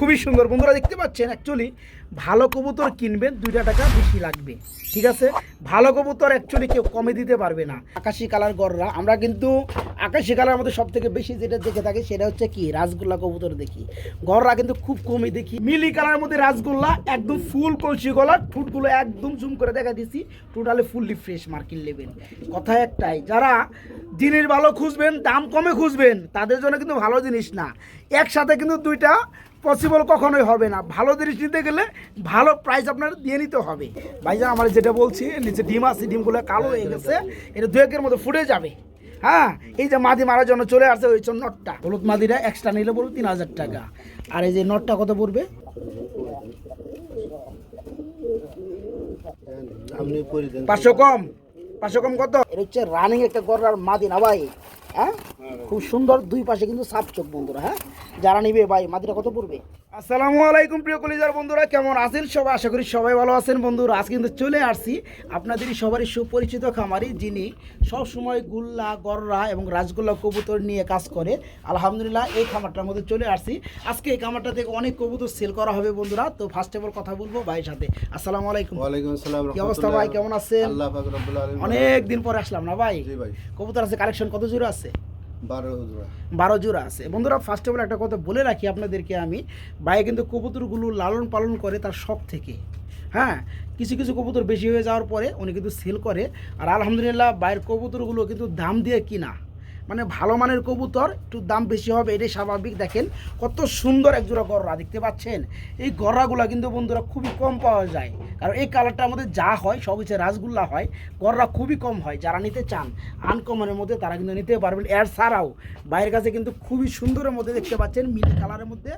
খুবই সুন্দর। বন্ধুরা দেখতে পাচ্ছেন অ্যাকচুয়ালি ভালো কবুতর কিনবেন, দুইটা টাকা বেশি লাগবে। ঠিক আছে? ভালো কবুতর অ্যাকচুয়ালি কেউ কমে দিতে পারবে না। আকাশি কালার গররা। আমরা কিন্তু আকাশি কালার মধ্যে সব থেকে বেশি যেটা দেখে থাকি, সেটা হচ্ছে কি? রাসগোল্লা কবুতর দেখি। গররা কিন্তু খুব কমই দেখি। মিলি কালার মধ্যে রাসগোল্লা, একদম ফুল কলসি গলা, ঠুটগুলো একদম জুম করে দেখা দিছি টোটালি ফুললি ফ্রেশ মার্কিন লেভেল কথা একটাই, যারা জিনিস ভালো খুঁজবেন, দাম কমে খুঁজবেন, তাদের জন্য কিন্তু ভালো জিনিস না। একসাথে কিন্তু দুইটা পসিবল কখনোই হবে না। ভালো জিনিস নিতে গেলে ভালো প্রাইস আপনার দিয়ে নিতে হবে। ভাইজান, আমার যেটা বলছি, নিচে ডিম আছে, ডিমগুলো কালো হয়ে গেছে, এটা দু একের মধ্যে ফুটে যাবে। হ্যাঁ এই যে মাদি মারার জন্য চলে আসছে ওই নটটা। হলুদ মাদিটা এক্সট্রা নিলে পড়বে তিন হাজার টাকা। আর এই যে নটটা কত পড়বে? পাঁচশো কম পাঁচশো কম কত? এটা হচ্ছে রানিং একটা গড়ার মাদি না ভাই? হ্যাঁ? খুব সুন্দর, দুই পাশে কিন্তু সাপ চোখ বন্ধুরা হ্যাঁ? যারা নিবে ভাই মাদিটা কত পড়বে? আসসালামু আলাইকুম প্রিয় কলিজার বন্ধুরা কেমন আছেন সবাই? আশা করি সবাই ভালো আছেন। বন্ধুরা আজ কিন্তু চলে আসছি আপনাদেরই সবারই সুপরিচিত খামারি যিনি সব সময় গুল্লা গররা এবং রাজগোল্লা কবুতর নিয়ে কাজ করে। আলহামদুলিল্লাহ এই খামারটার মধ্যে চলে আসছি। আজকে এই খামারটা থেকে অনেক কবুতর সেল করা হবে বন্ধুরা। তো ফার্স্ট অফ অল কথা বলব ভাইয়ের সাথে। আসসালামু আলাইকুম। ওয়ালাইকুম আসসালাম কি অবস্থা ভাই? কেমন আছেন? আল্লাহ পাক রব্বুল আলামিন অনেক দিন পরে আসলাম না ভাই? ভাই। কবুতর আছে কালেকশন কত জোড়া আছে? 12 জোড়া বারো জোড়া। আছে। বন্ধুরা ফার্স্ট অফ অল একটা কথা বলে রাখি আপনাদেরকে আমি। ভাই কিন্তু কবুতরগুলো লালন পালন করে তার শখ থেকে। হ্যাঁ কিছু কিছু কবুতর বেশি হয়ে যাওয়ার পরে উনি কিন্তু সেল করে। আর আলহামদুলিল্লাহ বাইরের কবুতরগুলো কিন্তু দাম দিয়ে কিনা। মানে ভালো মানের কবুতর, একটু দাম বেশি হবে এটাই স্বাভাবিক। দেখেন কত সুন্দর এক জোড়া গররা, দেখতে পাচ্ছেন? এই গররাগুলো কিন্তু বন্ধুরা খুবই কম পাওয়া যায়। কারণ এই কালারটার মধ্যে যা হয়, সব হচ্ছে রাসগুল্লা হয় গররা খুবই কম হয়, যারা নিতে চান আনকমনের মধ্যে তারা কিন্তু নিতে পারবেন। এর ছাড়াও বাইরের কাছে কিন্তু খুবই সুন্দরের মধ্যে দেখতে পাচ্ছেন মিল কালারের মধ্যে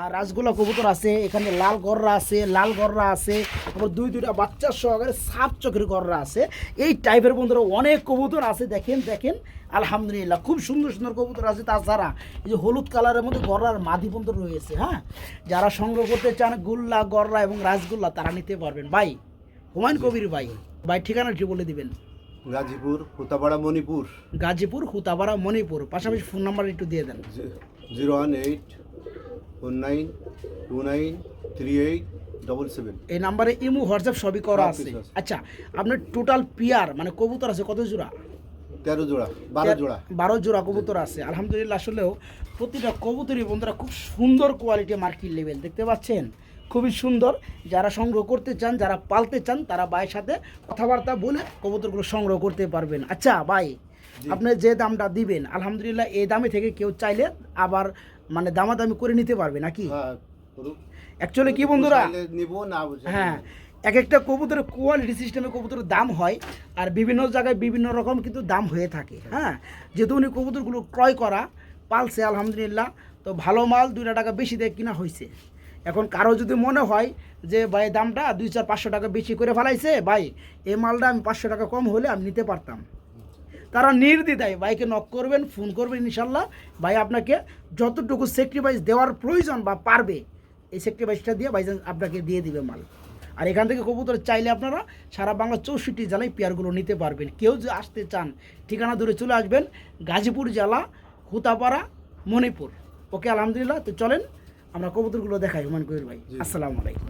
আর রাসগোল্লা কবুতর আছে এখানে লাল গররা আছে লাল গররা আছে তারপর দুই দুইটা বাচ্চার সহকারে সাপ চোখের গররা আছে। এই টাইপের বন্ধুরা অনেক কবুতর আছে দেখেন দেখেন আলহামদুলিল্লাহ খুব সুন্দর সুন্দর কবুতর আছে। তাছাড়া এই যে হলুদ কালারের মধ্যে গররার মাদি পর্যন্ত রয়েছে হ্যাঁ? যারা সংগ্রহ করতে চান গুল্লা গররা এবং রাসগোল্লা তারা নিতে পারবেন। ভাই হুমায়ুন কবির ভাই ভাই ঠিকানাটি বলে দিবেন। গাজীপুর কোতাপাড়া মণিপুর। গাজীপুর হুতাবাড়া মণিপুর। পাশাপাশি ফোন নাম্বার একটু দিয়ে দেন। Zero one eight one nine two nine three eight double seven. এই নাম্বারে ইমু হোয়াটসঅ্যাপ সবই করা আছে। আছে। আচ্ছা আপনার টোটাল পিয়ার মানে কবুতর আছে কত জোড়া? তেরো জোড়া বারো জোড়া। বারো জোড়া কবুতর আছে। আলহামদুলিল্লাহ আসলেও প্রতিটা কবুতরই বন্ধুরা খুব সুন্দর কোয়ালিটি মার্কিট লেভেল দেখতে পাচ্ছেন? খুবই সুন্দর। যারা সংগ্রহ করতে চান যারা পালতে চান তারা ভাইয়ের সাথে কথাবার্তা বলে কবুতরগুলো সংগ্রহ করতে পারবেন। আচ্ছা ভাই আপনি যে দামটা দিবেন আলহামদুলিল্লাহ এই দামে থেকে কেউ চাইলে আবার মানে দামাদামি করে নিতে পারবে নাকি? অ্যাকচুয়ালি কি বন্ধুরা? নিবো না হ্যাঁ। এক একটা কবুতরের কোয়ালিটি সিস্টেমে কবুতরের দাম হয় আর বিভিন্ন জায়গায় বিভিন্ন রকম কিন্তু দাম হয়ে থাকে হ্যাঁ। যেহেতু উনি কবুতরগুলো ক্রয় করা পালছে আলহামদুলিল্লাহ। তো ভালো মাল দুইটা টাকা বেশি দিয়ে কিনা হয়েছে এখন কারও যদি মনে হয় যে ভাই দামটা দুই চার পাঁচশো টাকা বেশি করে ফেলাইছে ভাই এই মালটা আমি পাঁচশো টাকা কম হলে আমি নিতে পারতাম। তারা নির্দ্বিধায় ভাইকে নক করবেন ফোন করবেন ইনশাল্লাহ। ভাই আপনাকে যতটুকু সেক্রিফাইস দেওয়ার প্রয়োজন বা পারবে এই সেক্রিফাইসটা দিয়ে ভাইজান আপনাকে দিয়ে দিবে মাল। আর এখান থেকে কবুতর চাইলে আপনারা সারা বাংলা চৌষট্টি জেলায় পেয়ারগুলো নিতে পারবেন। কেউ যে আসতে চান ঠিকানা ধরে চলে আসবেন গাজীপুর জেলা হুতাপাড়া মণিপুর। ওকে আলহামদুলিল্লাহ। তো চলেন আমরা কবুতরগুলো দেখাই হুমান কবির ভাই। আসসালামু আলাইকুম।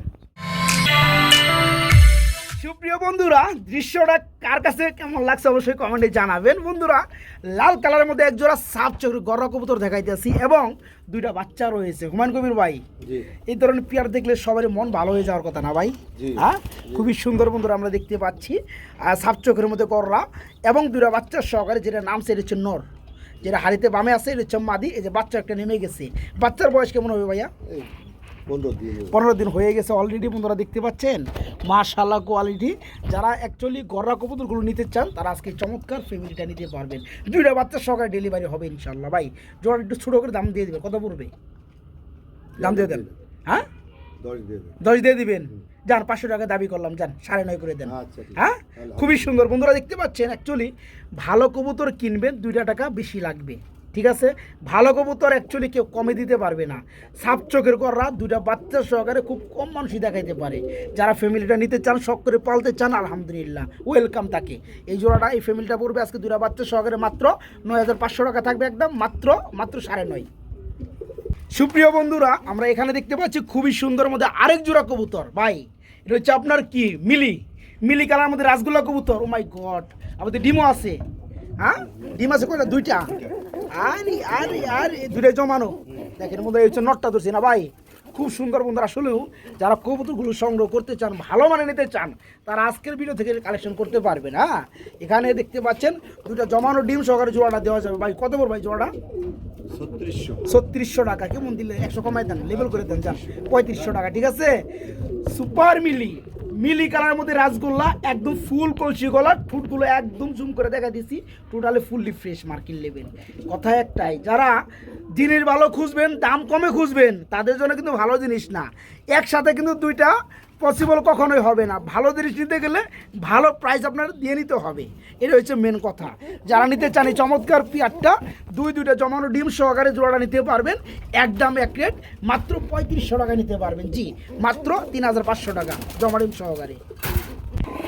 সুপ্রিয় বন্ধুরা দৃশ্যটা কার কাছে কেমন লাগছে অবশ্যই কমেন্টে জানাবেন। বন্ধুরা লাল কালারের মধ্যে একজোড়া সাপ চোখের গররা কবুতর দেখাইতেছি এবং দুইটা বাচ্চা রয়েছে। হুমায়ুন কবির ভাই এই ধরনের পেয়ার দেখলে সবারই মন ভালো হয়ে যাওয়ার কথা না ভাই। হ্যাঁ খুবই সুন্দর বন্ধুরা আমরা দেখতে পাচ্ছি। আর সাপ চোখের মধ্যে কররা এবং দুইটা বাচ্চার সহকারে যেটা নাম সেটা হচ্ছে নর। যেটা হাড়িতে বামে আছে এটা হচ্ছে মাদি। এই যে বাচ্চা একটা নেমে গেছে। বাচ্চার বয়স কেমন হবে ভাইয়া? পনেরো দিন হয়ে গেছে অলরেডি বন্ধুরা দেখতে পাচ্ছেন? মাশাল্লাহ কোয়ালিটি যারা অ্যাকচুয়ালি গররা কবুতরগুলো নিতে চান তারা আজকে চমৎকার ফ্যামিলিটা নিতে পারবেন। দুইটা বাচ্চার সহকারে ডেলিভারি হবে ইনশাল্লাহ ভাই জোড়া একটু ছোটো করে দাম দিয়ে দেবে কত পড়বে? দাম দিয়ে দেন। হ্যাঁ? দশ দিয়ে দিবেন? যান পাঁচশো টাকা দাবি করলাম। যান সাড়ে নয় করে দেন। আচ্ছা হ্যাঁ? খুবই সুন্দর। বন্ধুরা দেখতে পাচ্ছেন অ্যাকচুয়ালি ভালো কবুতর কিনবেন দুইটা টাকা বেশি লাগবে। ঠিক আছে? ভালো কবুতর অ্যাকচুয়ালি কেউ কমে দিতে পারবে না। সাপ চোখের কররা দুইটা বাচ্চা সহকারে খুব কম মানুষই দেখাইতে পারে। যারা ফ্যামিলিটা নিতে চান, শখ করে পালতে চান, আলহামদুলিল্লাহ ওয়েলকাম তাকে। এই জোড়াটা, এই ফ্যামিলিটা পড়বে আজকে দুটা বাচ্চা সহকারে মাত্র নয় হাজার পাঁচশো টাকা থাকবে একদম, মাত্র মাত্র সাড়ে নয়। সুপ্রিয় বন্ধুরা, আমরা এখানে দেখতে পাচ্ছি খুবই সুন্দর মধ্যে আরেক জোড়া কবুতর। ভাই, এটা হচ্ছে আপনার কি? মিলি। মিলি কালার মধ্যে রাসগোল্লা কবুতর। ও মাই গড আমাদের ডিমও আছে। হ্যাঁ? ডিম আছে কয়টা? দুইটা। আরে আরে আরে দুইটাই জমানো। দেখেন মধ্যে এই হচ্ছে নটটা ধরছি না ভাই? খুব সুন্দর বন্ধুরা আসলেও যারা কবুতরগুলো সংগ্রহ করতে চান ভালো মানে নিতে চান তারা আজকের ভিডিও থেকে কালেকশন করতে পারবেন হ্যাঁ? এখানে দেখতে পাচ্ছেন দুইটা জমানো ডিম সহকারে জোড়াটা দেওয়া যাবে। ভাই কত বড় ভাই জোড়াটা? ছত্রিশশো। ছত্রিশশো টাকা। কেমন দিলে? একশো কমাই দেন লেবেল করে দেন যান। পঁয়ত্রিশশো টাকা ঠিক আছে? সুপার মিলি। মিলি কালার মধ্যে রাসগোল্লা, একদম ফুল কলসি গলা ফুটগুলো একদম জুম করে দেখা দিছি টোটালি ফুললি ফ্রেশ মার্কিন লেভেল কথা একটাই, যারা জিনিস ভালো খুঁজবেন, দাম কমে খুঁজবেন, তাদের জন্য কিন্তু ভালো জিনিস না। একসাথে কিন্তু দুইটা পসিবল কখনোই হবে না। ভালো জিনিস নিতে গেলে ভালো প্রাইস আপনার দিয়ে নিতে হবে। এটা হচ্ছে মেন কথা। যারা নিতে চান এই চমৎকার পিয়ারটা দুই দুইটা জমানো ডিম সহকারে জোড়াটা নিতে পারবেন। এক দাম এক রেট মাত্র পঁয়ত্রিশশো টাকা নিতে পারবেন। জি মাত্র তিন হাজার পাঁচশো টাকা জমা ডিম সহকারে।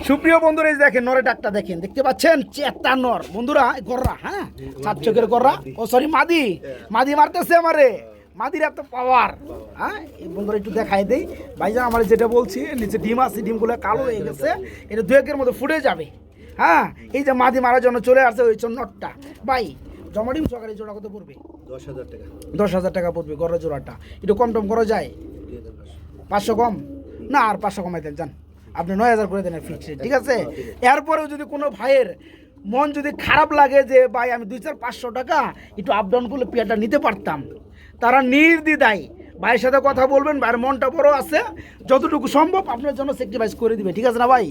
সুপ্রিয় বন্ধুরা এই দেখেন নরে ডাকটা দেখেন। দেখতে পাচ্ছেন? চেতা নর। বন্ধুরা গররা হ্যাঁ? সাত চোখের গররা। ও সরি মাদি। মাদি মারতেছে আমারে। মাদির এত পাওয়ার হ্যাঁ? এই বন্ধুরা একটু দেখাই দেই। ভাইজান আমার যেটা বলছি নিচে ডিম আছে ডিমগুলো কালো হয়ে গেছে। এটা দু একের মধ্যে ফুটে যাবে। হ্যাঁ? এই যে মাদি মারার জন্য চলে আসছে ওই নটটা। ভাই জমা ডিম সকালে জোড়া কত পড়বে? দশ হাজার টাকা। দশ হাজার টাকা পড়বে গড়া জোড়াটা। একটু কম টম করা যায়? পাঁচশো। কম? না আর পাঁচশো কমাই দেন যান আপনি নয় হাজার করে দেন ফিক্সড ঠিক আছে? এরপরেও যদি কোনো ভাইয়ের মন যদি খারাপ লাগে যে ভাই আমি দুই চার পাঁচশো টাকা একটু আপ ডাউন করলে পেয়ারটা নিতে পারতাম। তারা নির্দ্বিধায় ভাইয়ের সাথে কথা বলবেন, ভাইয়ের মনটা বড় আছে। যতটুকু সম্ভব আপনার জন্য সেক্রিফাইস করে দিবে, ঠিক আছে না ভাই?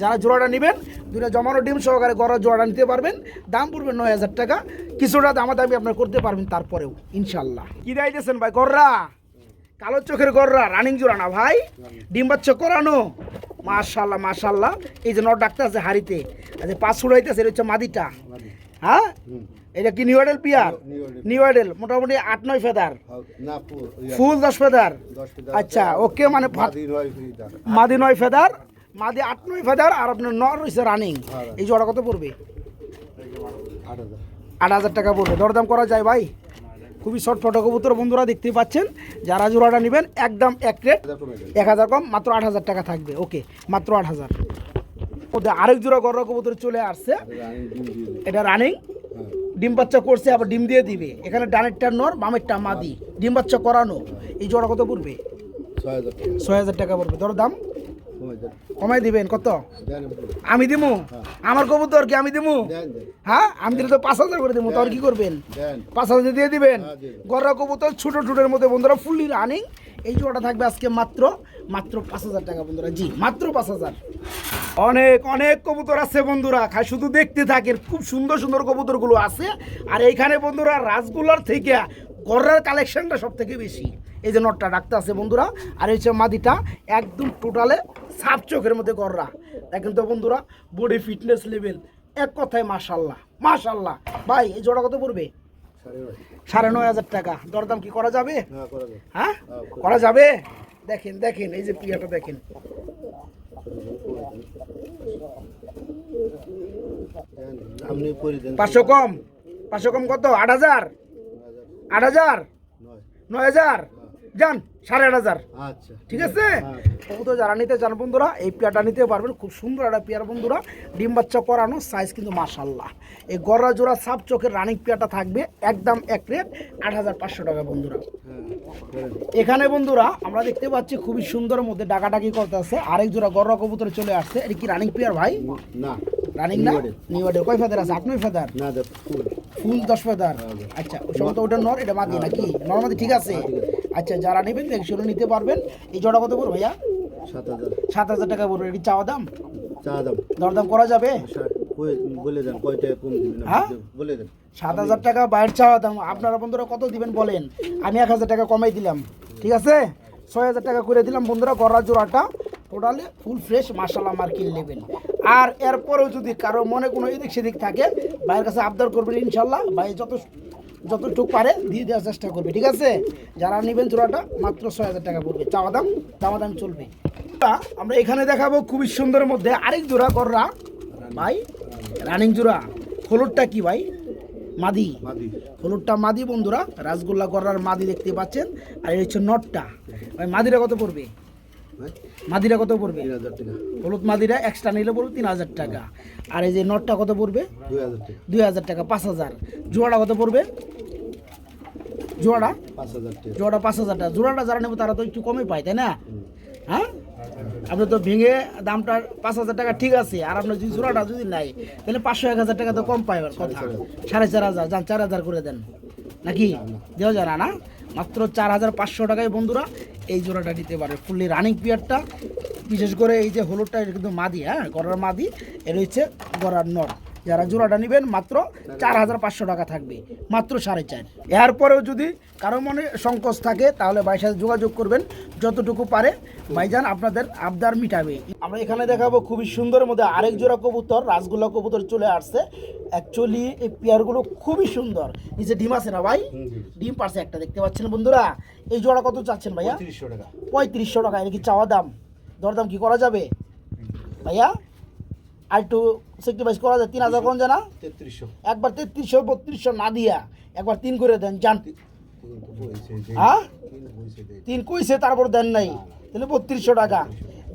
যারা জোড়াটা নেবেন দুটা জমানো ডিম সহকারে গড়া জোড়াটা নিতে পারবেন। দাম পড়বে নয় হাজার টাকা। কিছুটা দামা দামি আপনার করতে পারবেন তারপরেও ইনশাল্লাহ কি দিয়েছেন ভাই, গররা? কালো চোখের গররা রানিং জোড়া না ভাই? ডিম বাচ্চা করানো? মাশাল্লাহ মাশাল্লাহ এই যে নট ডাক্তার আছে হাড়িতে আচ্ছা পাঁচ ছুড়াইতেছে, এটা হচ্ছে মাদিটা। হ্যাঁ। এটা কি নিউ আইডেল পিয়ার নিউ আইডেল। মোটামুটি আট নয় ফেদার। ফুল দশ ফেদার? আচ্ছা ওকে মানে মাদি নয় ফেদার। মাদি আট নয় ফেদার আর আপনার নর রয়েছে রানিং হ্যাঁ। এই জোড়া কত পড়বে? আট হাজার। টাকা পড়বে। দরদাম করা যায় ভাই। খুবই শর্ট ফটো কবুতর বন্ধুরা দেখতেই পাচ্ছেন। যারা জোড়াটা নেবেন একদম এক রেট এক হাজার কম মাত্র আট হাজার টাকা থাকবে। ওকে মাত্র আট হাজার। ওদের আরেক জোড়া গররা কবুতর চলে আসছে। রানী। এটা রানিং হ্যাঁ ডিম বাচ্চা করছে, আবার ডিম দিয়ে দিবে। এখানে ডানেরটা নর, বামেরটা মাদি। ডিম বাচ্চা করানো, এই জোড়া কত পড়বে? ছয় হাজার টাকা পড়বে। দর দাম। কমে কমাই দিবেন, কত? আমি দিমু? আমার কবুতর কি আমি দিমু? হ্যাঁ আমি দিলে তো পাঁচ হাজার করে দিমু তো আর কি করবেন? পাঁচ হাজার দিয়ে দিবেন। দেব। গররা কবুতর ছোট ছোটের মধ্যে, বন্ধুরা ফুললি রানিং এই জোড়াটা থাকবে আজকে মাত্র মাত্র পাঁচ হাজার টাকা, বন্ধুরা। জি, মাত্র পাঁচ হাজার। অনেক অনেক কবুতর আছে বন্ধুরা। খাই শুধু দেখতে থাকেন খুব সুন্দর সুন্দর কবুতরগুলো আছে। আর এইখানে বন্ধুরা রাসগোল্লার থেকে গররার কালেকশনটা সব থেকে বেশি। এই যে নটটা ডাকতে আছে বন্ধুরা আর এই মাদিটা একদম টোটালে সাপ চোখের মধ্যে গররা। দেখেন তো বন্ধুরা বডি ফিটনেস লেভেল এক কথায় মাশাল্লাহ মাশাল্লাহ। ভাই এই জোড়া কত পড়বে? সাড়ে নয় হাজার টাকা। দরদাম কি করা যাবে? করা যাবে। হ্যাঁ? করা যাবে? দেখেন দেখেন এই যে প্রিয়াটা দেখেন। পাঁচশো কম পাঁচশো কম কত? আট হাজার? আট হাজার? নয় হাজার? যান সাড়ে আট হাজার। আচ্ছা। ঠিক আছে? হ্যাঁ। যারা নিতে চান বন্ধুরা এই পেয়ারটা নিতে পারবেন। খুব সুন্দর একটা পেয়ার বন্ধুরা। ডিম বাচ্চা করানো সাইজ কিন্তু মাশাল্লাহ এই গররা জোড়া সাপ চোখের রানিং পেয়ারটা থাকবে একদম এক রেট আট হাজার পাঁচশো টাকা বন্ধুরা। হ্যাঁ এখানে বন্ধুরা আমরা দেখতে পাচ্ছি খুবই সুন্দর মধ্যে ডাকাডাকি করতে আছে আরেক জোড়া গররা কবুতর চলে আসছে। এটা কি রানিং পেয়ার ভাই? না রানিং না। নিউ অর্ডার কয় ফেদার আছে? আপনার ফেদার না ফুল দশ ফেদার আচ্ছা ওই সময় তো ওটা নর এটা মাদি নাকি? নর মাদি ঠিক আছে। আচ্ছা যারা নেবেন দেখে শুনে নিতে পারবেন। এই জোড়া কত পড়বে ভাইয়া? সাত হাজার। টাকা পড়বে। এটি চাওয়া দাম? চা দাম। দরদাম করা যাবে? বলে দেন কয় টাকা কম হ্যাঁ? বলে দেন সাত হাজার টাকা বাইরের চাওয়া দাম। আপনারা বন্ধুরা কত দিবেন বলেন? আমি এক হাজার টাকা কমাই দিলাম। ঠিক আছে? ছয় হাজার টাকা করে দিলাম বন্ধুরা গড়া জোড়াটা। টোটালি ফুল ফ্রেশ মাসালা মার্কিন নেবেন। আর এরপরেও যদি কারও মনে কোনো এদিক সেদিক থাকে ভাইয়ের কাছে আবদার করবেন ইনশাল্লাহ ভাই যত যতটুকু পারে দিয়ে দেওয়ার চেষ্টা করবে ঠিক আছে? যারা নেবেন জোড়াটা মাত্র ছয় হাজার টাকা পড়বে। চাওয়া দাম চাওয়া দাম চলবে। আমরা এখানে দেখাবো খুবই সুন্দরের মধ্যে আরেক জোড়া গররা ভাই রানিং জোড়া। হলুদটা কি ভাই? মাদি। মাদি। হলুদটা মাদি বন্ধুরা রাসগোল্লা গড়ার মাদি দেখতে পাচ্ছেন। আর এই হচ্ছে নটটা। ভাই মাদিরা কত পড়বে? মাদিরা কত পড়বে? হলুদ মাদিরা এক্সট্রা নিলে পড়বে তিন হাজার টাকা। আর এই যে নটটা কত পড়বে? দুই হাজার টাকা। দুই হাজার টাকা পাঁচ হাজার। জোড়াটা কত পড়বে? জোড়াটা জোড়াটা পাঁচ হাজার টাকা। জোড়াটা যারা নেবে তারা তো একটু কমে পায় তাই না? হ্যাঁ? আপনি তো ভেঙে দামটা পাঁচ হাজার টাকা ঠিক আছে আর আপনার যদি জোড়াটা যদি নাই তাহলে পাঁচশো এক হাজার টাকা তো কম পাই কথা। সাড়ে চার হাজার। যান চার হাজার করে দেন। নাকি? দেওয়া যায় না না? মাত্র চার হাজার পাঁচশো টাকায় বন্ধুরা এই জোড়াটা দিতে পারে। ফুললি রানিং পিয়ারটা বিশেষ করে এই যে হলুদটা এটা কিন্তু মাদি হ্যাঁ? গড়ার মাদি এর হচ্ছে গড়ার নর। যারা জোড়াটা নেবেন মাত্র চার হাজার পাঁচশো টাকা থাকবে মাত্র সাড়ে চার। এরপরেও যদি কারও মনে সংকোচ থাকে তাহলে ভাইয়ের সাথে যোগাযোগ করবেন যতটুকু পারে। ভাইজান আপনাদের আবদার মিটাবে। আমরা এখানে দেখাবো খুবই সুন্দরের মধ্যে আরেক জোড়া কবুতর রাসগোল্লা কবুতর চলে আসছে। অ্যাকচুয়ালি এই পেয়ারগুলো খুবই সুন্দর। নিচে ডিম আছে না ভাই। ডিম পারছে একটা দেখতে পাচ্ছেন বন্ধুরা? এই জোড়া কত চাচ্ছেন ভাইয়া? তিরিশশো টাকা। পঁয়ত্রিশশো টাকা এটা কি চাওয়া দাম? দরদাম কি করা যাবে? ভাইয়া? আর একটু সেক্রিফাইস করা যায় তিন হাজার কোন জানা তেত্রিশশো। একবার তেত্রিশশো বত্রিশশো না দিয়া একবার তিন করে দেন জান হ্যাঁ তিন কইছে তারপর দেন নাই। তাহলে বত্রিশশো টাকা।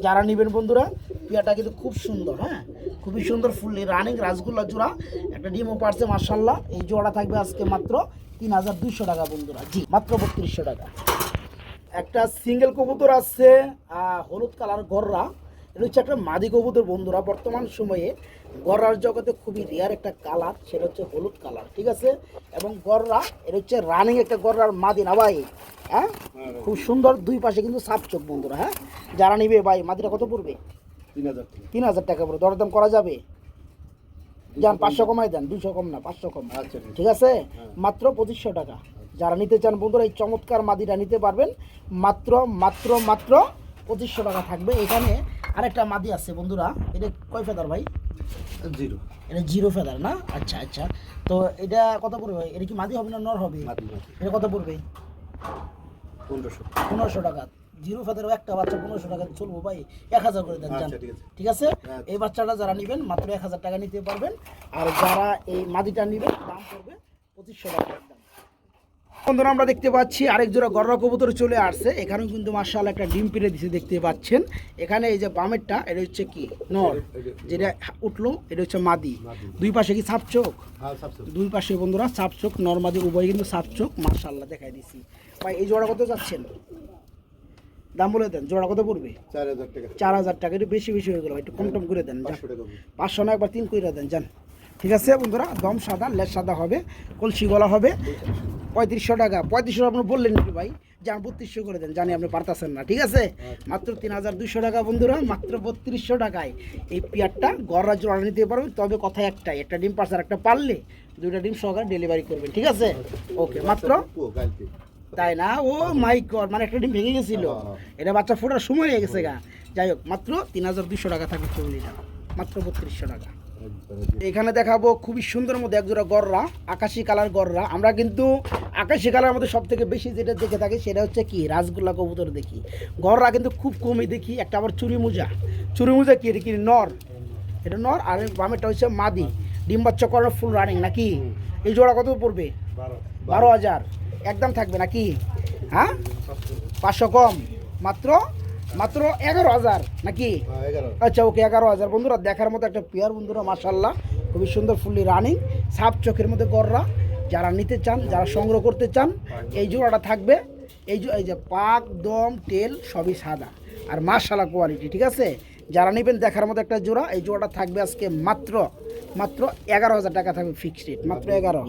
যারা নেবেন বন্ধুরা পিয়াটা কিন্তু খুব সুন্দর হ্যাঁ? খুবই সুন্দর ফুললি রানিং রাসগোল্লা জোড়া। একটা ডিমও পারছে মার্শাল্লাহ এই জোড়া থাকবে আজকে মাত্র তিন হাজার দুইশো টাকা বন্ধুরা। জি মাত্র বত্রিশশো টাকা। একটা সিঙ্গেল কবুতর আছে হলুদ কালার গররা। এটা হচ্ছে একটা মাদি কবুতর বন্ধুরা। বর্তমান সময়ে গররার জগতে খুবই রেয়ার একটা কালার সেটা হচ্ছে হলুদ কালার ঠিক আছে? এবং গররা এটা হচ্ছে রানিং একটা গররার মাদি না ভাই? হ্যাঁ? খুব সুন্দর দুই পাশে কিন্তু সাপ চোখ বন্ধুরা হ্যাঁ? যারা নিবে ভাই মাদিটা কত পড়বে? তিন হাজার টাকা। তিন হাজার টাকা পড়বে। দরদাম করা যাবে? যান পাঁচশো কমাই দেন দুশো কম না পাঁচশো কম। আচ্ছা ঠিক ঠিক আছে? মাত্র পঁচিশশো টাকা। যারা নিতে চান বন্ধুরা এই চমৎকার মাদিটা নিতে পারবেন। মাত্র মাত্র মাত্র পঁচিশশো টাকা থাকবে। এখানে আরেকটা মাদি আছে বন্ধুরা। এটা কয় ফেদার ভাই? জিরো। এটা জিরো ফেদার না? আচ্ছা আচ্ছা। তো এটা কত পড়বে? এটা কি মাদি হবে না নর হবে? এটা কত পড়বে? পনেরোশো। পনেরোশো টাকা। জিরো ফেদার একটা বাচ্চা পনেরোশো টাকা চলবো ভাই। এক হাজার করে দেন আচ্ছা ঠিক আছে। ঠিক আছে? এই বাচ্চাটা যারা নেবেন মাত্র এক হাজার টাকা নিতে পারবেন। আর যারা এই মাদিটা নেবেন দাম পড়বে পঁচিশশো টাকা। বন্ধুরা আমরা দেখতে পাচ্ছি আরেক জোড়া গররা কবুতর চলে আসছে। এখানেও কিন্তু মার্শাল একটা ডিম পেরে দিছে দেখতে পাচ্ছেন। এখানে এই যে বামেরটা এটা হচ্ছে কি? নর যেটা উঠল এটা হচ্ছে মাদি। মাদি। দুই পাশে কি সাপ চোখ? হ্যাঁ সব সব দুই পাশে বন্ধুরা সাপ চোখ নর্মাদি উভয় কিন্তু সাপ চোখ মার্শাল্লাহ দেখাই দিছি। ভাই এই জোড়া কত যাচ্ছেন? দাম বলে দেন জোড়া কত পড়বে? চার হাজার টাকা। চার হাজার টাকা একটু বেশি বেশি হয়ে গেল একটু কম টম করে দেন পাঁচশো না একবার তিন করে দেন যান। ঠিক আছে বন্ধুরা? দম সাদা লেজ সাদা হবে, কলসি গলা হবে। পঁয়ত্রিশশো টাকা। পঁয়ত্রিশশো আপনি বললেন নাকি ভাই যান বত্রিশশো করে দেন, জানি আপনি পারতেছেন না, ঠিক আছে? মাত্র তিন হাজার দুশো টাকা বন্ধুরা, মাত্র বত্রিশশো টাকায়। এই পেয়ারটা গড়রা জোড়া নিতে পারবেন, তবে কথা একটাই, একটা ডিম পার্সার একটা পারলে দুইটা ডিম সহকারে ডেলিভারি করবেন, ঠিক আছে? ওকে, মাত্র? তাই না? ও মাই গড মানে একটা ডিম ভেঙে গেছিল। এটা বাচ্চা ফোটার সময় হয়ে গেছে গা। যাই হোক, মাত্র তিন হাজার দুশো টাকা থাকবে চল্লিশটা। মাত্র বত্রিশশো টাকা। এখানে দেখাবো খুবই সুন্দর মধ্যে একজোড়া গররা, আকাশি কালার গররা। আমরা কিন্তু আকাশি কালার মধ্যে সব থেকে বেশি যেটা দেখে থাকি সেটা হচ্ছে কি, রাসগোল্লা কবুতর দেখি। গররা কিন্তু খুব কমই দেখি, একটা আবার চুরি মোজা চুরি মোজা কি, এটা কি নর? এটা নর, আর বামেরটা হচ্ছে মাদি। ডিম বাচ্চা করার ফুল রানিং নাকি? এই জোড়া কত পড়বে? বারো হাজার। একদম থাকবে নাকি? হ্যাঁ? পাঁচশো কম। মাত্র মাত্র এগারো হাজার নাকি? হ্যাঁ আচ্ছা ওকে এগারো হাজার। বন্ধুরা দেখার মতো একটা পেয়ার বন্ধুরা মাসাল্লাহ খুবই সুন্দর ফুললি রানিং সাপ চোখের মধ্যে গররা যারা নিতে চান যারা সংগ্রহ করতে চান এই জোড়াটা থাকবে। এই যে এই যে পাক দম তেল সবই সাদা। আর মাসালা কোয়ালিটি ঠিক আছে? যারা নেবেন দেখার মতো একটা জোড়া এই জোড়াটা থাকবে আজকে মাত্র মাত্র এগারো হাজার টাকা থাকবে ফিক্সড রেট মাত্র এগারো